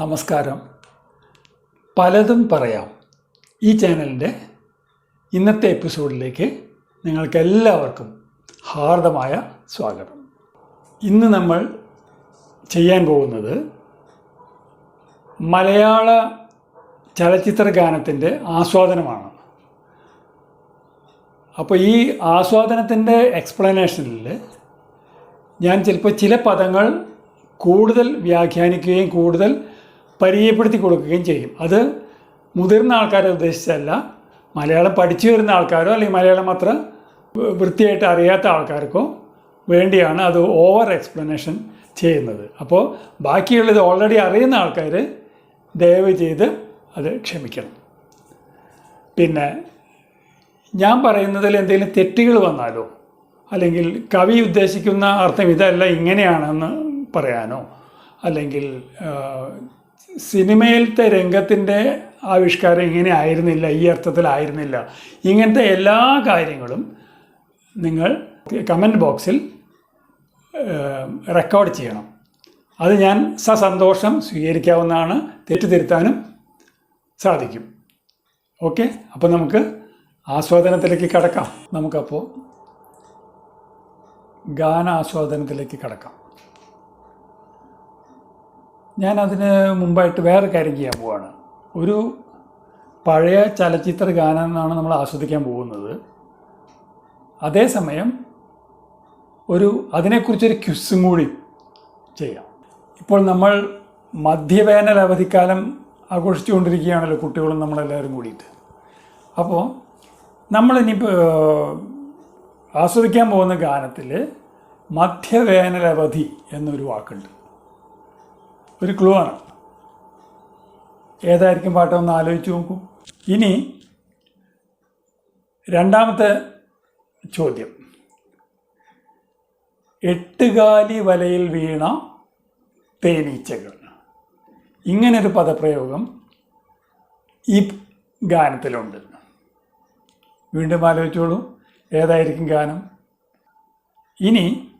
നമസ്കാരം. പലതും പറയാം. ഈ ചാനലിന്റെ ഇന്നത്തെ എപ്പിസോഡിലേക്ക് നിങ്ങൾക്ക് എല്ലാവർക്കും ഹാർദമായ സ്വാഗതം. ഇന്ന് നമ്മൾ ചെയ്യാൻ പോകുന്നത് മലയാള ചലച്ചിത്ര ഗാനത്തിന്റെ ആസ്വാദനമാണ്. അപ്പോൾ ഈ ആസ്വാദനത്തിന്റെ എക്സ്പ്ലനേഷനിൽ ഞാൻ ചിലപ്പോൾ ചില പദങ്ങൾ കൂടുതൽ വ്യാഖ്യാനിക്കുകയും കൂടുതൽ പരിചയപ്പെടുത്തി കൊടുക്കുകയും ചെയ്യും. അത് മുതിർന്ന ആൾക്കാരെ ഉദ്ദേശിച്ചല്ല മലയാളം പഠിച്ചു വരുന്ന ആൾക്കാരോ അല്ലെങ്കിൽ മലയാളം അത്ര വൃത്തിയായിട്ട് അറിയാത്ത ആൾക്കാർക്കോ വേണ്ടിയാണ് അത് ഓവർ എക്സ്പ്ലനേഷൻ ചെയ്യുന്നത്. അപ്പോൾ ബാക്കിയുള്ളത് ഓൾറെഡി അറിയുന്ന ആൾക്കാർ ദയവ് ചെയ്ത് അത് ക്ഷമിക്കണം. പിന്നെ ഞാൻ പറയുന്നതിൽ എന്തെങ്കിലും തെറ്റുകൾ വന്നാലോ? അല്ലെങ്കിൽ കവി ഉദ്ദേശിക്കുന്ന അർത്ഥം ഇതല്ല ഇങ്ങനെയാണെന്ന് പറയാനോ? അല്ലെങ്കിൽ സിനിമയിലത്തെ രംഗത്തിന്റെ ആവിഷ്കാരം ഇങ്ങനെ ആയിരുന്നില്ല ഈ അർത്ഥത്തിലായിരുന്നില്ല ഇങ്ങനത്തെ എല്ലാ കാര്യങ്ങളും നിങ്ങൾ കമന്റ് ബോക്സിൽ റെക്കോർഡ് ചെയ്യണം. അത് ഞാൻ സസന്തോഷം സ്വീകരിക്കാവുന്നതാണ് തെറ്റുതിരുത്താനും സാധിക്കും. ഓക്കെ? അപ്പോൾ നമുക്ക് ആസ്വാദനത്തിലേക്ക് കടക്കാം. നമുക്കപ്പോൾ ഗാനാസ്വാദനത്തിലേക്ക് കടക്കാം. ഞാൻ മുമ്പായിട്ട് വേറെ കാര്യം ചെയ്യാൻ പോവാണ്. ഒരു പഴയ ചലച്ചിത്ര ഗാനം എന്നാണ് നമ്മൾ ആസ്വദിക്കാൻ പോകുന്നത്. അതേസമയം ഒരു അതിനെക്കുറിച്ചൊരു ക്യുസും കൂടി ചെയ്യാം. ഇപ്പോൾ നമ്മൾ മധ്യവേനൽ അവധിക്കാലം ആഘോഷിച്ചുകൊണ്ടിരിക്കുകയാണല്ലോ കുട്ടികളും നമ്മളെല്ലാവരും കൂടിയിട്ട്. അപ്പോൾ നമ്മളിനിപ്പോൾ ആസ്വദിക്കാൻ പോകുന്ന ഗാനത്തിൽ മധ്യവേനലവധി എന്നൊരു വാക്കുണ്ട്. ഒരു ക്ലൂ ആണ്. ഏതായിരിക്കും പാട്ടൊന്ന് ആലോചിച്ച് നോക്കൂ. ഇനി രണ്ടാമത്തെ ചോദ്യം. എട്ടുകാലി വലയിൽ വീണ തേനീച്ചകൾ. ഇങ്ങനൊരു പദപ്രയോഗം ഈ ഗാനത്തിലുണ്ട്. വീണ്ടും ആലോചിച്ചോളൂ. ഏതായിരിക്കും ഗാനം? ഇനി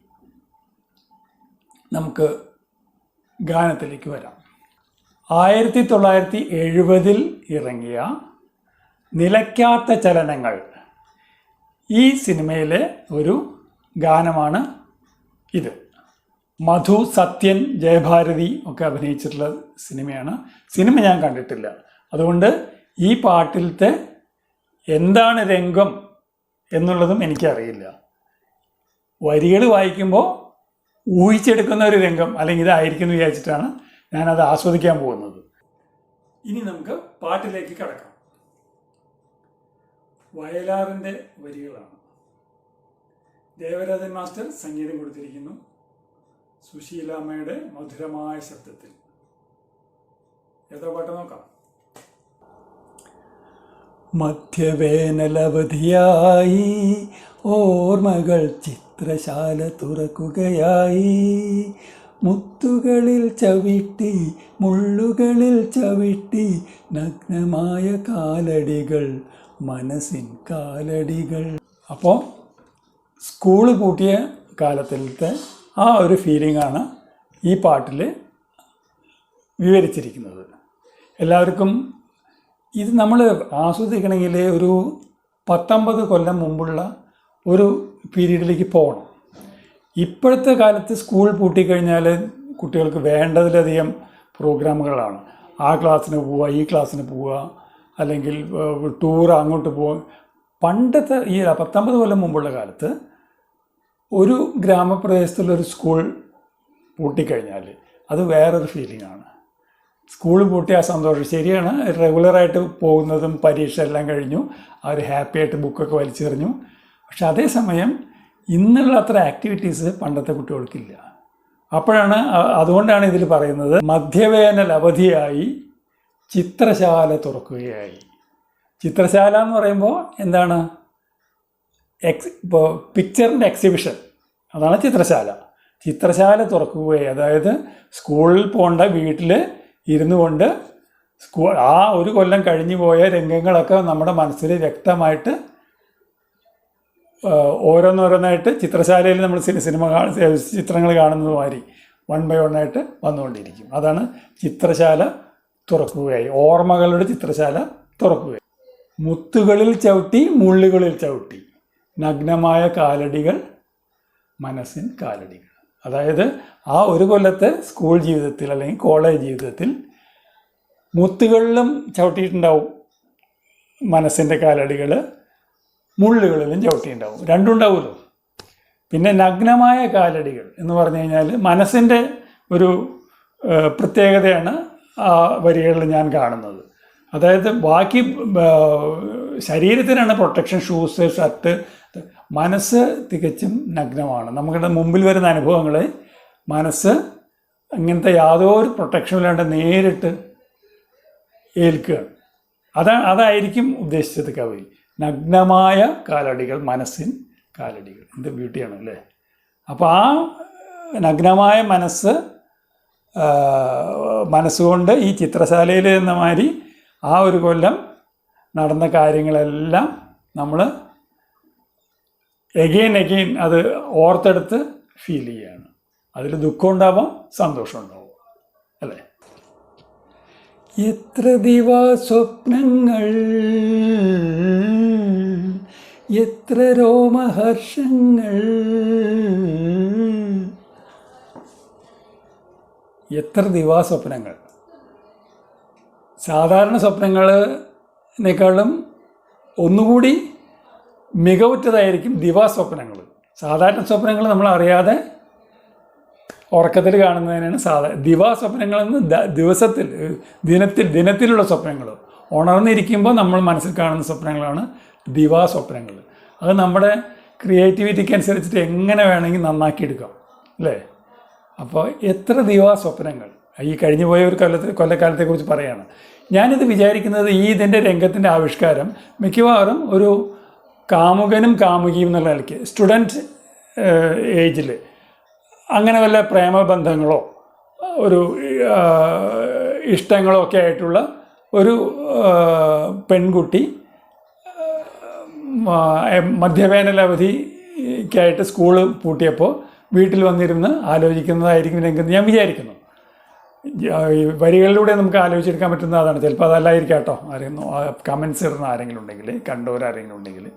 നമുക്ക് ഗാനത്തിലേക്ക് വരാം. ആയിരത്തി തൊള്ളായിരത്തി എഴുപതിൽ ഇറങ്ങിയ നിലയ്ക്കാത്ത ചലനങ്ങൾ ഈ സിനിമയിലെ ഒരു ഗാനമാണ് ഇത്. മധു സത്യൻ ജയഭാരതി ഒക്കെ അഭിനയിച്ചിട്ടുള്ള സിനിമയാണ്. സിനിമ ഞാൻ കണ്ടിട്ടില്ല. അതുകൊണ്ട് ഈ പാട്ടിലത്തെ എന്താണ് രംഗം എന്നുള്ളതും എനിക്കറിയില്ല. വരികൾ വായിക്കുമ്പോൾ ഊഹിച്ചെടുക്കുന്ന ഒരു രംഗം അല്ലെങ്കിൽ ഇതായിരിക്കും എന്ന് വിചാരിച്ചിട്ടാണ് ഞാനത് ആസ്വദിക്കാൻ പോകുന്നത്. ഇനി നമുക്ക് പാട്ടിലേക്ക് കടക്കാം. വയലാറിന്റെ വരികളാണ്. ദേവരാജൻ മാസ്റ്റർ സംഗീതം കൊടുത്തിരിക്കുന്നു. സുശീലാമ്മയുടെ മധുരമായ ശബ്ദത്തിൽ. ഏതാ പാട്ട് നോക്കാം? മധ്യവേനലവധിയായി ഓർമ്മകൾ ചിത്രശാല തുറക്കുകയായി. മുത്തുകളിൽ ചവിട്ടി മുള്ളുകളിൽ ചവിട്ടി നഗ്നമായ കാലടികൾ മനസ്സിൻ കാലടികൾ. അപ്പോൾ സ്കൂൾ പൂട്ടിയ കാലത്തിലത്തെ ആ ഒരു ഫീലിംഗ് ആണ് ഈ പാട്ടിൽ വിവരിച്ചിരിക്കുന്നത്. എല്ലാവർക്കും ഇത് നമ്മൾ ആസ്വദിക്കണമെങ്കിൽ ഒരു പത്തൊമ്പത് കൊല്ലം മുമ്പുള്ള ഒരു പീരീഡിലേക്ക് പോകണം. ഇപ്പോഴത്തെ കാലത്ത് സ്കൂൾ പൂട്ടിക്കഴിഞ്ഞാൽ കുട്ടികൾക്ക് വേണ്ടതിലധികം പ്രോഗ്രാമുകളാണ്. ആ ക്ലാസ്സിന് പോവുക ഈ ക്ലാസ്സിന് പോവുക അല്ലെങ്കിൽ ടൂർ അങ്ങോട്ട് പോവുക. പണ്ടത്തെ ഈ പത്തൊമ്പത് കൊല്ലം മുമ്പുള്ള കാലത്ത് ഒരു ഗ്രാമപ്രദേശത്തുള്ളൊരു സ്കൂൾ പൂട്ടിക്കഴിഞ്ഞാൽ അത് വേറൊരു ഫീലിംഗ് ആണ് സ്കൂൾ പൂട്ടിയ സന്തോഷം ശരിയാണ്. റെഗുലറായിട്ട് പോകുന്നതും പരീക്ഷ എല്ലാം കഴിഞ്ഞു അവർ ഹാപ്പിയായിട്ട് ബുക്കൊക്കെ വലിച്ചെറിഞ്ഞു. പക്ഷെ അതേസമയം ഇന്നുള്ള അത്ര ആക്ടിവിറ്റീസ് പണ്ടത്തെ കുട്ടികൾക്കില്ല. അപ്പോഴാണ് അതുകൊണ്ടാണ് ഇതിൽ പറയുന്നത് മധ്യവേനൽ അവധിയായി ചിത്രശാല തുറക്കുകയായി. ചിത്രശാല എന്ന് പറയുമ്പോൾ എന്താണ്? എക്സ് ഇപ്പോൾ പിക്ചറിന്റെ എക്സിബിഷൻ അതാണ് ചിത്രശാല. ചിത്രശാല തുറക്കുകയായി. അതായത് സ്കൂളിൽ പോകേണ്ട വീട്ടിൽ ഇരുന്നു കൊണ്ട് സ്കൂൾ ആ ഒരു കൊല്ലം കഴിഞ്ഞു പോയ രംഗങ്ങളൊക്കെ നമ്മുടെ മനസ്സിൽ വ്യക്തമായിട്ട് ഓരോന്നോരോന്നായിട്ട് ചിത്രശാലയിൽ നമ്മൾ സിനി- സിനിമ ചിത്രങ്ങൾ കാണുന്നത് മാതിരി വൺ ബൈ വൺ ആയിട്ട് വന്നുകൊണ്ടിരിക്കും. അതാണ് ചിത്രശാല തുറക്കുകയായി. ഓർമ്മകളുടെ ചിത്രശാല തുറക്കുകയായി. മുത്തുകളിൽ ചവിട്ടി മുള്ളുകളിൽ ചവിട്ടി. നഗ്നമായ കാലടികൾ മനസ്സിൻ കാലടികൾ. അതായത് ആ ഒരു കൊല്ലത്തെ സ്കൂൾ ജീവിതത്തിൽ അല്ലെങ്കിൽ കോളേജ് ജീവിതത്തിൽ മുത്തുകളിലും ചവിട്ടിയിട്ടുണ്ടാവും മനസ്സിന്റെ കാലടികൾ മുള്ളുകളിലും ചവിട്ടിയുണ്ടാവും. രണ്ടും ഉണ്ടാവുമല്ലോ പിന്നെ നഗ്നമായ കാലടികൾ എന്ന് പറഞ്ഞു കഴിഞ്ഞാൽ മനസ്സിന്റെ ഒരു പ്രത്യേകതയാണ് ആ വരികളിൽ ഞാൻ കാണുന്നത്. അതായത് ബാക്കി ശരീരത്തിനാണ് പ്രൊട്ടക്ഷൻ ഷൂസ് ഷർട്ട് മനസ്സ് തികച്ചും നഗ്നമാണ്. നമ്മുടെ മുമ്പിൽ വരുന്ന അനുഭവങ്ങളെ മനസ്സ് അങ്ങനത്തെ യാതൊരു പ്രൊട്ടക്ഷനും ഇല്ലാണ്ട് നേരിട്ട് ഏൽക്കുക. അതാണ് അതായിരിക്കും ഉദ്ദേശിച്ചത് കവി നഗ്നമായ കാലടികൾ മനസ്സിൻ കാലടികൾ. എന്ത് ബ്യൂട്ടിയാണ് അല്ലേ? അപ്പോൾ ആ നഗ്നമായ മനസ്സ് മനസ്സുകൊണ്ട് ഈ ചിത്രശാലയിൽ എന്ന മാതിരി ആ ഒരു കൊല്ലം നടന്ന കാര്യങ്ങളെല്ലാം നമ്മൾ എഗെയിൻ എഗെയിൻ അത് ഓർത്തെടുത്ത് ഫീൽ ചെയ്യുകയാണ് അതിൽ ദുഃഖം ഉണ്ടാവാം സന്തോഷം ഉണ്ടാവും. അല്ലേ? എത്ര ദിവാസ്വപ്നങ്ങൾ എത്ര രോമഹർഷങ്ങൾ. എത്ര ദിവാസ്വപ്നങ്ങൾ സാധാരണ സ്വപ്നങ്ങളെക്കാളും ഒന്നുകൂടി മികവുറ്റതായിരിക്കും ദിവാസ്വപ്നങ്ങൾ സാധാരണ സ്വപ്നങ്ങൾ നമ്മൾ അറിയാതെ ഉറക്കത്തിൽ കാണുന്നതിനാണ് സാധാരണ ദിവാസ്വപ്നങ്ങളെന്ന് സ്വപ്നങ്ങളെന്ന് ദിവസത്തിൽ ദിനത്തിൽ ദിനത്തിലുള്ള സ്വപ്നങ്ങൾ. ഉണർന്നിരിക്കുമ്പോൾ നമ്മൾ മനസ്സിൽ കാണുന്ന സ്വപ്നങ്ങളാണ് ദിവാസ്വപ്നങ്ങൾ അത് നമ്മുടെ ക്രിയേറ്റിവിറ്റിക്ക് അനുസരിച്ചിട്ട് എങ്ങനെ വേണമെങ്കിൽ നന്നാക്കി എടുക്കാം അല്ലേ? അപ്പോൾ എത്ര ദിവാസ്വപ്നങ്ങൾ ഈ കഴിഞ്ഞു പോയ ഒരു കൊല്ലത്തെ കൊല്ലക്കാലത്തെക്കുറിച്ച് പറയുകയാണ് ഞാനിത് വിചാരിക്കുന്നത് ഈ ഇതിന്റെ രംഗത്തിന്റെ ആവിഷ്കാരം മിക്കവാറും ഒരു കാമുകനും കാമുകിയും എന്നുള്ള നിലയ്ക്ക് സ്റ്റുഡന്റ് ഏജിൽ അങ്ങനെ വല്ല പ്രേമബന്ധങ്ങളോ ഒരു ഇഷ്ടങ്ങളോ ഒക്കെ ആയിട്ടുള്ള ഒരു പെൺകുട്ടി മധ്യവേനലവധിക്കായിട്ട് സ്കൂൾ പൂട്ടിയപ്പോൾ വീട്ടിൽ വന്നിരുന്ന് ആലോചിക്കുന്നതായിരിക്കും എനിക്ക് ഞാൻ വിചാരിക്കുന്നു. വരികളിലൂടെ നമുക്ക് ആലോചിച്ചെടുക്കാൻ പറ്റുന്ന അതാണ്. ചിലപ്പോൾ അതല്ലായിരിക്കാം കേട്ടോ. ആരെങ്കിലും കമൻസ് ഇടുന്ന ആരെങ്കിലും ഉണ്ടെങ്കിൽ കണ്ടവരാരെങ്കിലും ഉണ്ടെങ്കിൽ.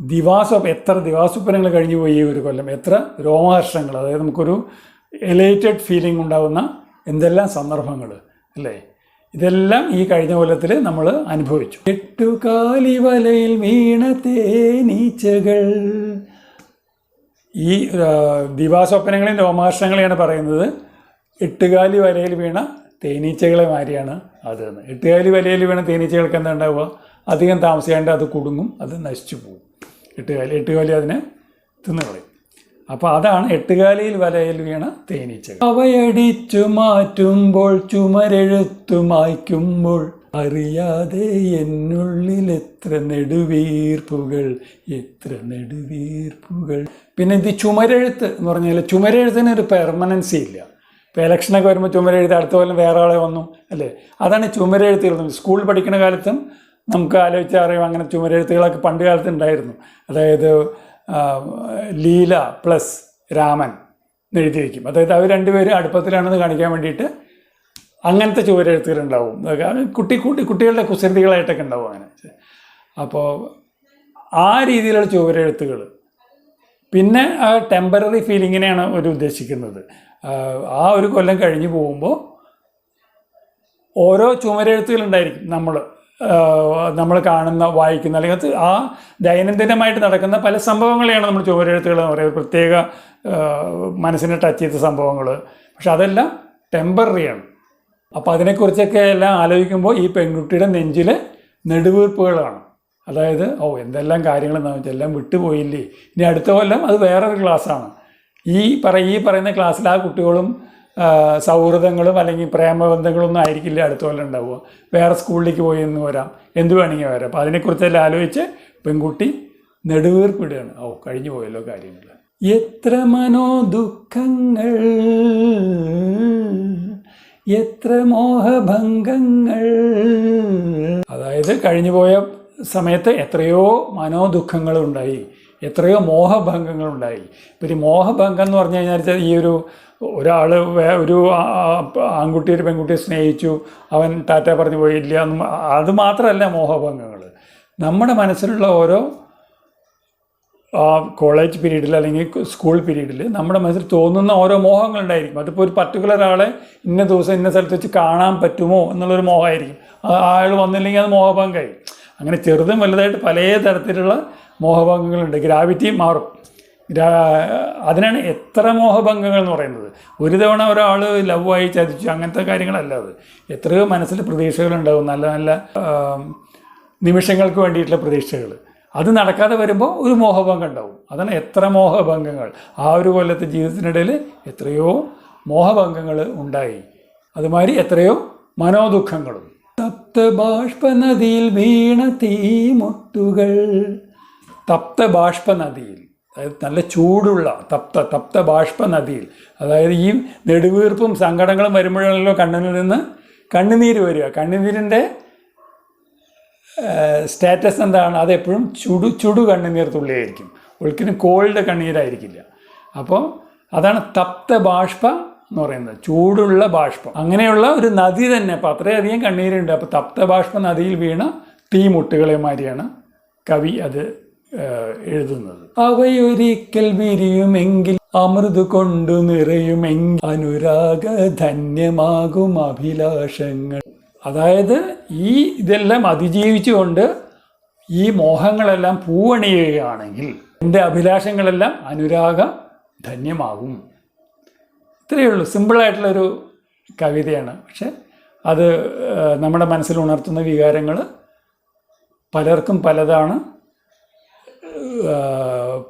ദിവാസ്വ എത്ര ദിവാസ്വപ്നങ്ങൾ കഴിഞ്ഞു പോയി ഒരു കൊല്ലം? എത്ര രോമഹർഷങ്ങൾ അതായത് നമുക്കൊരു എലേറ്റഡ് ഫീലിംഗ് ഉണ്ടാകുന്ന എന്തെല്ലാം സന്ദർഭങ്ങൾ അല്ലേ? ഇതെല്ലാം ഈ കഴിഞ്ഞ കൊല്ലത്തിൽ നമ്മൾ അനുഭവിച്ചു. എട്ടുകാലി വലയിൽ വീണ തേനീച്ചകൾ. ഈ ദിവാസ്വപ്നങ്ങളെയും രോമാർഷങ്ങളെയാണ് പറയുന്നത്. എട്ടുകാലി വലയിൽ വീണ തേനീച്ചകളെ മാതിരിയാണ് അത്. എട്ടുകാലി വലയിൽ വീണ തേനീച്ചകൾക്ക് എന്താ ഉണ്ടാവുക? അധികം താമസിക്കാണ്ട് അത് കുടുങ്ങും അത് നശിച്ചു പോകും. എട്ടുകാലി എട്ടുകാലി അതിനെ തിന്നുകളയും അപ്പോൾ അതാണ് എട്ടുകാലിയിൽ വലയിൽ വീണ തേനീച്ച അവയടിച്ചു മാറ്റുമ്പോൾ ചുമരെഴുത്തു മായ്ക്കുമ്പോൾ അറിയാതെ എന്നുള്ളിൽ എത്ര നെടുവീർപ്പുകൾ എത്ര നെടുവീർപ്പുകൾ. പിന്നെ ഇത് ചുമരെഴുത്ത് എന്ന് പറഞ്ഞാൽ ചുമരെഴുത്തിന് ഒരു പെർമനൻസി ഇല്ല. ഇപ്പോൾ ഇലക്ഷനൊക്കെ വരുമ്പോൾ ചുമരെഴുത്ത് അടുത്ത കൊല്ലം വേറെ ആളെ വന്നു അല്ലേ? അതാണ് ചുമരെഴുത്തുകൾ. സ്കൂളിൽ പഠിക്കുന്ന കാലത്തും നമുക്ക് ആലോചിച്ചാൽ അറിയാം അങ്ങനെ ചുമരെഴുത്തുകളൊക്കെ പണ്ട് കാലത്ത് ഉണ്ടായിരുന്നു. അതായത് ലീല പ്ലസ് രാമൻ എഴുതി വയ്ക്കും അതായത് അവർ രണ്ടുപേരും അടുപ്പത്തിലാണെന്ന് കാണിക്കാൻ വേണ്ടിയിട്ട് അങ്ങനത്തെ ചുവരെഴുത്തുകളുണ്ടാവും കുട്ടി കുട്ടി കുട്ടികളുടെ കുസൃതികളായിട്ടൊക്കെ ഉണ്ടാവും അങ്ങനെ. അപ്പോൾ ആ രീതിയിലുള്ള ചുവരെഴുത്തുകൾ പിന്നെ ആ ടെമ്പററി ഫീലിങ്ങിനെയാണ് അവർ ഉദ്ദേശിക്കുന്നത്. ആ ഒരു കൊല്ലം കഴിഞ്ഞു പോകുമ്പോൾ ഓരോ ചുമരെഴുത്തുകളുണ്ടായിരിക്കും നമ്മൾ. നമ്മൾ കാണുന്ന വായിക്കുന്ന അല്ലെങ്കിൽ ആ ദൈനംദിനമായിട്ട് നടക്കുന്ന പല സംഭവങ്ങളെയാണ് നമ്മൾ ചുമരെഴുത്തുകൾ എന്ന് പറയുന്നത് പ്രത്യേക മനസ്സിനെ ടച്ച് ചെയ്ത സംഭവങ്ങൾ. പക്ഷെ അതെല്ലാം ടെമ്പററിയാണ് അപ്പോൾ അതിനെക്കുറിച്ചൊക്കെ എല്ലാം ആലോചിക്കുമ്പോൾ ഈ പെൺകുട്ടിയുടെ നെഞ്ചിൽ നെടുവീർപ്പുകളാണ്. അതായത് ഓ എന്തെല്ലാം കാര്യങ്ങൾ വെച്ചാൽ എല്ലാം വിട്ടുപോയില്ലേ? ഇനി അടുത്ത കൊല്ലം അത് വേറൊരു ക്ലാസ്സാണ് ഈ പറ ഈ പറയുന്ന ക്ലാസ്സിൽ ആ കുട്ടികളും സൗഹൃദങ്ങളും അല്ലെങ്കിൽ പ്രേമബന്ധങ്ങളൊന്നും ആയിരിക്കില്ല അടുത്ത കൊല്ലം ഉണ്ടാവുക. വേറെ സ്കൂളിലേക്ക് പോയി എന്ന് വരാം. എന്ത് വേണമെങ്കിൽ വരാം. അപ്പോൾ അതിനെക്കുറിച്ചെല്ലാം ആലോചിച്ച് പെൺകുട്ടി നെടുവീർപ്പിടുകയാണ്. ഓ കഴിഞ്ഞു പോയല്ലോ കാര്യങ്ങൾ. എത്ര മനോ ദുഃഖങ്ങൾ എത്ര മോഹഭംഗങ്ങൾ. അതായത് കഴിഞ്ഞുപോയ സമയത്ത് എത്രയോ മനോദുഃഖങ്ങൾ ഉണ്ടായി എത്രയോ മോഹഭംഗങ്ങളുണ്ടായി. ഇപ്പം ഈ മോഹഭംഗം എന്ന് പറഞ്ഞു കഴിഞ്ഞാൽ ഈ ഒരു ഒരാൾ ഒരു ആൺകുട്ടി ഒരു പെൺകുട്ടിയെ സ്നേഹിച്ചു. അവൻ ടാറ്റ പറഞ്ഞു പോയില്ല എന്നും അത് മോഹഭംഗങ്ങൾ നമ്മുടെ മനസ്സിലുള്ള ഓരോ കോളേജ് പീരീഡിൽ അല്ലെങ്കിൽ സ്കൂൾ പീരീഡിൽ നമ്മുടെ മനസ്സിൽ തോന്നുന്ന ഓരോ മോഹങ്ങളുണ്ടായിരിക്കും. അതിപ്പോൾ ഒരു പർട്ടിക്കുലർ ആളെ ഇന്ന ദിവസം ഇന്ന സ്ഥലത്ത് വെച്ച് കാണാൻ പറ്റുമോ എന്നുള്ളൊരു മോഹമായിരിക്കും. ആൾ വന്നില്ലെങ്കിൽ അത് മോഹഭംഗമായി. അങ്ങനെ ചെറുതും വലുതായിട്ട് പല തരത്തിലുള്ള മോഹഭംഗങ്ങളുണ്ട്. ഗ്രാവിറ്റി മാറും. അതിനാണ് എത്ര മോഹഭംഗങ്ങൾ എന്ന് പറയുന്നത്. ഒരു തവണ ഒരാൾ ലവായി ചതിച്ചു അങ്ങനത്തെ കാര്യങ്ങളല്ല അത്. എത്രയോ മനസ്സിൽ പ്രതീക്ഷകളുണ്ടാവും നല്ല നല്ല നിമിഷങ്ങൾക്ക് വേണ്ടിയിട്ടുള്ള പ്രതീക്ഷകൾ അത് നടക്കാതെ വരുമ്പോൾ ഒരു മോഹഭംഗം ഉണ്ടാവും. അതാണ് എത്ര മോഹഭംഗങ്ങൾ. ആ ഒരു കൊല്ലത്തെ ജീവിതത്തിനിടയിൽ എത്രയോ മോഹഭംഗങ്ങൾ ഉണ്ടായി. അതുമാതിരി എത്രയോ മനോദുഃഖങ്ങളും. തപ്ത ബാഷ്പ നദിയിൽ വീണ തീമുട്ടുകൾ തപ്ത ബാഷ്പ നദിയിൽ അതായത് നല്ല ചൂടുള്ള തപ്ത തപ്ത ബാഷ്പ നദിയിൽ അതായത് ഈ നെടുവീർപ്പും സങ്കടങ്ങളും വരുമ്പോഴാണല്ലോ കണ്ണിൽ നിന്ന് കണ്ണുനീര് വരിക. കണ്ണുനീരിന്റെ സ്റ്റാറ്റസ് എന്താണ്? അതെപ്പോഴും ചുടു ചുടു കണ്ണുനീർ തുള്ളിയായിരിക്കും. ഒരിക്കലും കോൾഡ് കണ്ണീരായിരിക്കില്ല. അപ്പോൾ അതാണ് തപ്ത ബാഷ്പ എന്ന് പറയുന്നത്. ചൂടുള്ള ബാഷ്പം. അങ്ങനെയുള്ള ഒരു നദി തന്നെ അപ്പോൾ അത്രയധികം കണ്ണീരുണ്ട്. അപ്പോൾ തപ്ത ബാഷ്പ നദിയിൽ വീണ തീമുട്ടുകളെ മാതിരിയാണ് കവി അത് എഴുതുന്നത്. അവയൊരിക്കൽ വിരിയുമെങ്കിൽ അമൃത് കൊണ്ടു നിറയുമെങ്കിൽ അനുരാഗ ധന്യമാകും അഭിലാഷങ്ങൾ. അതായത് ഈ ഇതെല്ലാം അതിജീവിച്ചുകൊണ്ട് ഈ മോഹങ്ങളെല്ലാം പൂവണിയുകയാണെങ്കിൽ എന്റെ അഭിലാഷങ്ങളെല്ലാം അനുരാഗ ധന്യമാകും. ഇത്രയേ ഉള്ളൂ. സിമ്പിളായിട്ടുള്ളൊരു കവിതയാണ്. പക്ഷെ അത് നമ്മുടെ മനസ്സിൽ ഉണർത്തുന്ന വികാരങ്ങൾ പലർക്കും പലതാണ്.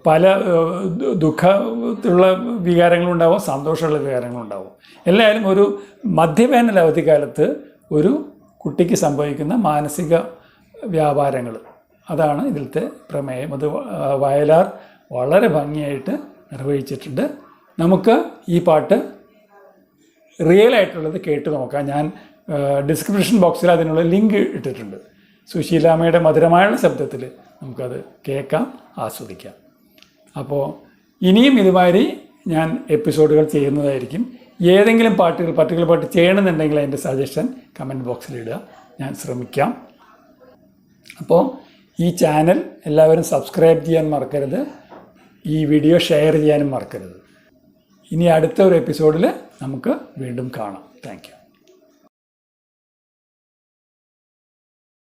പല ദുഃഖത്തിലുള്ള വികാരങ്ങളുണ്ടാവും സന്തോഷമുള്ള വികാരങ്ങളുണ്ടാവും. എല്ലാവരും ഒരു മധ്യവേനൽ അവധിക്കാലത്ത് ഒരു കുട്ടിക്ക് സംഭവിക്കുന്ന മാനസിക വ്യാപാരങ്ങൾ. അതാണ് ഇതിലത്തെ പ്രമേയം. അത് വയലാർ വളരെ ഭംഗിയായിട്ട് നിർവഹിച്ചിട്ടുണ്ട്. നമുക്ക് ഈ പാട്ട് റിയൽ ആയിട്ടുള്ളത് കേട്ട് നോക്കാം. ഞാൻ ഡിസ്ക്രിപ്ഷൻ ബോക്സിൽ അതിനുള്ള ലിങ്ക് ഇട്ടിട്ടുണ്ട്. സുശീലാമ്മയുടെ മധുരമായുള്ള ശബ്ദത്തിൽ നമുക്കത് കേൾക്കാം ആസ്വദിക്കാം. അപ്പോൾ ഇനിയും ഇതുമാതിരി ഞാൻ എപ്പിസോഡുകൾ ചെയ്യുന്നതായിരിക്കും. ഏതെങ്കിലും പാട്ടുകൾ പർട്ടിക്കുലർ പാട്ട് ചെയ്യണമെന്നുണ്ടെങ്കിൽ അതിന്റെ സജഷൻ കമന്റ് ബോക്സിൽ ഇടുക. ഞാൻ ശ്രമിക്കാം. അപ്പോൾ ഈ ചാനൽ എല്ലാവരും സബ്സ്ക്രൈബ് ചെയ്യാൻ മറക്കരുത്. ഈ വീഡിയോ ഷെയർ ചെയ്യാനും മറക്കരുത്. ഇനി അടുത്ത ഒരു എപ്പിസോഡിൽ നമുക്ക് വീണ്ടും കാണാം. താങ്ക്